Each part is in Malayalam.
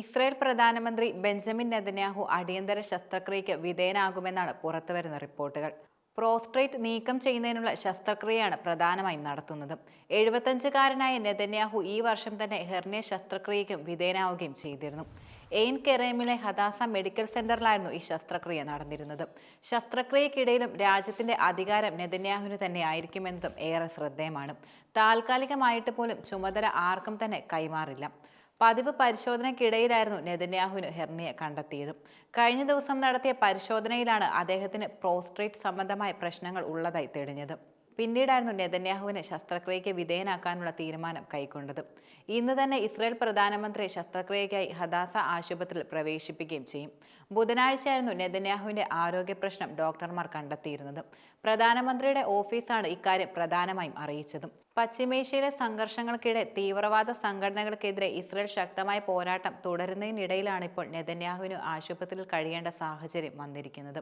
ഇസ്രായേൽ പ്രധാനമന്ത്രി ബെഞ്ചമിൻ നെതന്യാഹു അടിയന്തര ശസ്ത്രക്രിയയ്ക്ക് വിധേയനാകുമെന്നാണ് പുറത്തുവരുന്ന റിപ്പോർട്ടുകൾ. പ്രോസ്ട്രേറ്റ് നീക്കം ചെയ്യുന്നതിനുള്ള ശസ്ത്രക്രിയയാണ് പ്രധാനമായും നടത്തുന്നത്. എഴുപത്തഞ്ചുകാരനായ നെതന്യാഹു ഈ വർഷം തന്നെ ഹെർണിയ ശസ്ത്രക്രിയയ്ക്കും വിധേയനാവുകയും ചെയ്തിരുന്നു. എയിൻ കെറേമിലെ ഹദാസ മെഡിക്കൽ സെന്ററിലായിരുന്നു ഈ ശസ്ത്രക്രിയ നടന്നിരുന്നത്. ശസ്ത്രക്രിയക്കിടയിലും രാജ്യത്തിന്റെ അധികാരം നെതന്യാഹുവിന് തന്നെ ആയിരിക്കുമെന്നതും ഏറെ ശ്രദ്ധേയമാണ്. താൽക്കാലികമായിട്ട് പോലും ചുമതല ആർക്കും തന്നെ കൈമാറില്ല. പതിവ് പരിശോധനയ്ക്കിടയിലായിരുന്നു നെതന്യാഹുവിന് ഹെർണിയ കണ്ടെത്തിയത്. കഴിഞ്ഞ ദിവസം നടത്തിയ പരിശോധനയിലാണ് അദ്ദേഹത്തിന് പ്രോസ്ട്രേറ്റ് സംബന്ധമായ പ്രശ്നങ്ങൾ ഉള്ളതായി തെളിഞ്ഞത്. പിന്നീടായിരുന്നു നെതന്യാഹുവിനെ ശസ്ത്രക്രിയയ്ക്ക് വിധേയനാക്കാനുള്ള തീരുമാനം കൈക്കൊണ്ടത്. ഇന്ന് തന്നെ ഇസ്രായേൽ പ്രധാനമന്ത്രി ശസ്ത്രക്രിയയ്ക്കായി ഹദാസ ആശുപത്രിയിൽ പ്രവേശിപ്പിക്കുകയും ചെയ്യും. ബുധനാഴ്ചയായിരുന്നു നെതന്യാഹുവിന്റെ ആരോഗ്യ പ്രശ്നം ഡോക്ടർമാർ കണ്ടെത്തിയിരുന്നത്. പ്രധാനമന്ത്രിയുടെ ഓഫീസാണ് ഇക്കാര്യം പ്രധാനമായും അറിയിച്ചതും. പശ്ചിമേഷ്യയിലെ സംഘർഷങ്ങൾക്കിടെ തീവ്രവാദ സംഘടനകൾക്കെതിരെ ഇസ്രയേൽ ശക്തമായ പോരാട്ടം തുടരുന്നതിനിടയിലാണ് ഇപ്പോൾ നെതന്യാഹുവിന് ആശുപത്രിയിൽ കഴിയേണ്ട സാഹചര്യം വന്നിരിക്കുന്നത്.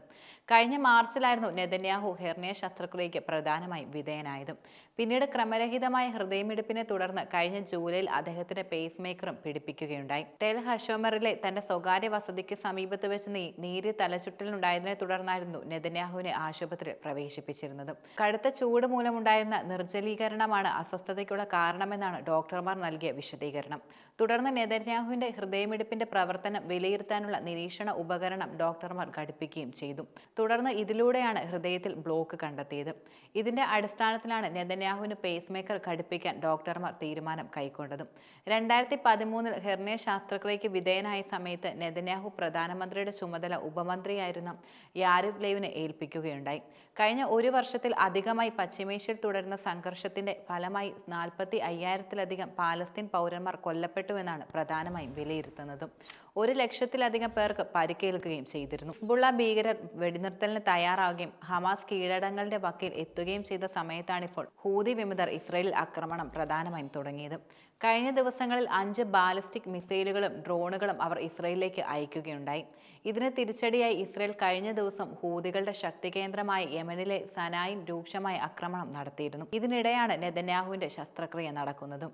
കഴിഞ്ഞ മാർച്ചിലായിരുന്നു നെതന്യാഹു ഹെർണിയ ശസ്ത്രക്രിയയ്ക്ക് പ്രധാനമായും വിധേയനായത്. പിന്നീട് ക്രമരഹിതമായ ഹൃദയമിടിപ്പിനെ തുടർന്ന് കഴിഞ്ഞ ജൂലൈയിൽ അദ്ദേഹത്തിന്റെ പേസ് മേക്കറും പിടിപ്പിക്കുകയുണ്ടായി. ടെൽ ഹഷോമറിലെ തന്റെ സ്വകാര്യ വസതിക്ക് സമീപത്ത് വെച്ച് നീ നീര് തലചുറ്റലിനുണ്ടായതിനെ തുടർന്നായിരുന്നു നെതന്യാഹുവിനെ ആശുപത്രിയിൽ പ്രവേശിപ്പിച്ചിരുന്നത്. കടുത്ത ചൂട് മൂലമുണ്ടായിരുന്ന നിർജലീകരണമാണ് അസ്വസ്ഥതയ്ക്കുള്ള കാരണമെന്നാണ് ഡോക്ടർമാർ നൽകിയ വിശദീകരണം. തുടർന്ന് നെതന്യാഹുവിന്റെ ഹൃദയമിടിപ്പിന്റെ പ്രവർത്തനം വിലയിരുത്താനുള്ള നിരീക്ഷണ ഉപകരണം ഡോക്ടർമാർ ഘടിപ്പിക്കുകയും ചെയ്തു. തുടർന്ന് ഇതിലൂടെയാണ് ഹൃദയത്തിൽ ബ്ലോക്ക് കണ്ടെത്തിയത്. ഇതിന്റെ അടിസ്ഥാനത്തിലാണ് നെതന്യാഹുവിന് പേസ് മേക്കർ ഘടിപ്പിക്കാൻ ഡോക്ടർമാർ തീരുമാനം കൈക്കൊണ്ടത്. രണ്ടായിരത്തി പതിമൂന്നിൽ ഹെർണിയ ശാസ്ത്രക്രിയയ്ക്ക് വിധേയനായ സമയത്ത് നെതന്യാഹു പ്രധാനമന്ത്രിയുടെ ചുമതല ഉപമന്ത്രിയായിരുന്ന യാരിഫ് ലേവിനെ ഏൽപ്പിക്കുകയുണ്ടായി. കഴിഞ്ഞ ഒരു വർഷത്തിൽ അധികമായി പശ്ചിമേഷ്യയിൽ തുടരുന്ന സംഘർഷത്തിന്റെ ഫലമായി നാൽപ്പത്തി അയ്യായിരത്തിലധികം പാലസ്തീൻ പൗരന്മാർ കൊല്ലപ്പെട്ടുവെന്നാണ് പ്രധാനമായും വിലയിരുത്തുന്നത്. ഒരു ലക്ഷത്തിലധികം പേർക്ക് പരിക്കേൽക്കുകയും ചെയ്തിരുന്നു. ഹിസ്ബുള്ള ഭീകരർ വെടിനിർത്തലിന് തയ്യാറാവുകയും ഹമാസ് കീഴടങ്ങളുടെ വക്കിൽ എത്തുകയും ചെയ്ത സമയത്താണിപ്പോൾ ഹൂതി വിമതർ ഇസ്രയേലിൽ ആക്രമണം പ്രധാനമായും തുടങ്ങിയത്. കഴിഞ്ഞ ദിവസങ്ങളിൽ അഞ്ച് ബാലിസ്റ്റിക് മിസൈലുകളും ഡ്രോണുകളും അവർ ഇസ്രയേലിലേക്ക് അയക്കുകയുണ്ടായി. ഇതിന് തിരിച്ചടിയായി ഇസ്രയേൽ കഴിഞ്ഞ ദിവസം ഹൂതികളുടെ ശക്തി കേന്ദ്രമായ യമനിലെ സനായിൻ രൂക്ഷമായ ആക്രമണം നടത്തിയിരുന്നു. ഇതിനിടെയാണ് നെതന്യാഹുവിന്റെ ശസ്ത്രക്രിയ നടക്കുന്നത്.